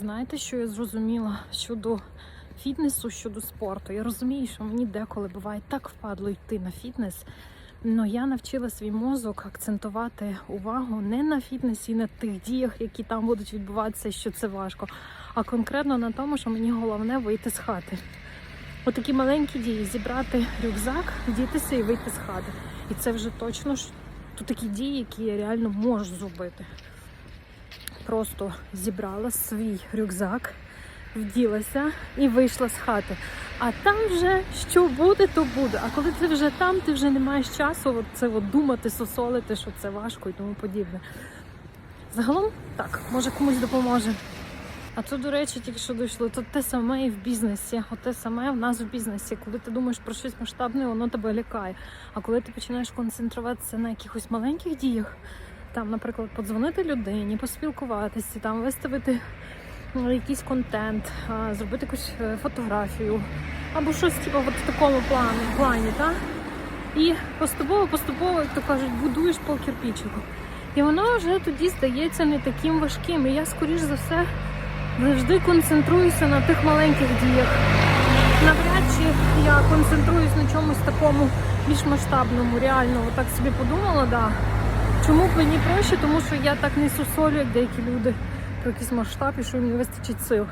Знаєте, що я зрозуміла щодо фітнесу, щодо спорту? Я розумію, що мені деколи буває так впадло йти на фітнес. але я навчила свій мозок акцентувати увагу не на фітнесі, на тих діях, які там будуть відбуватися, що це важко, а конкретно на тому, що мені головне вийти з хати. Отакі маленькі дії зібрати рюкзак, вдітися і вийти з хати. І це вже точно ж то такі дії, які я реально можу зробити. Просто зібрала свій рюкзак, вділася і вийшла з хати. А там вже що буде, то буде. А коли ти вже там, ти вже не маєш часу от це от думати, сосолити, що це важко і тому подібне. Загалом так, може комусь допоможе. А це, до речі, тільки що дійшло. То те саме і в бізнесі. От те саме в нас в бізнесі. Коли ти думаєш про щось масштабне, воно тебе лякає. А коли ти починаєш концентруватися на якихось маленьких діях, там, наприклад, подзвонити людині, поспілкуватися, там виставити ну, якийсь контент, зробити якусь е, фотографію або щось типу, от в такому плані, плані так? І поступово, поступово, як то кажуть, будуєш по кирпичику. І воно вже тоді здається не таким важким. І я, скоріш за все, завжди концентруюся на тих маленьких діях. Навряд чи я концентруюсь на чомусь такому більш масштабному, реально, отак собі подумала, да. Чому б мені проще? Тому що я так не сусолю, як деякі люди про якийсь масштаб і що їм не вистачить сил.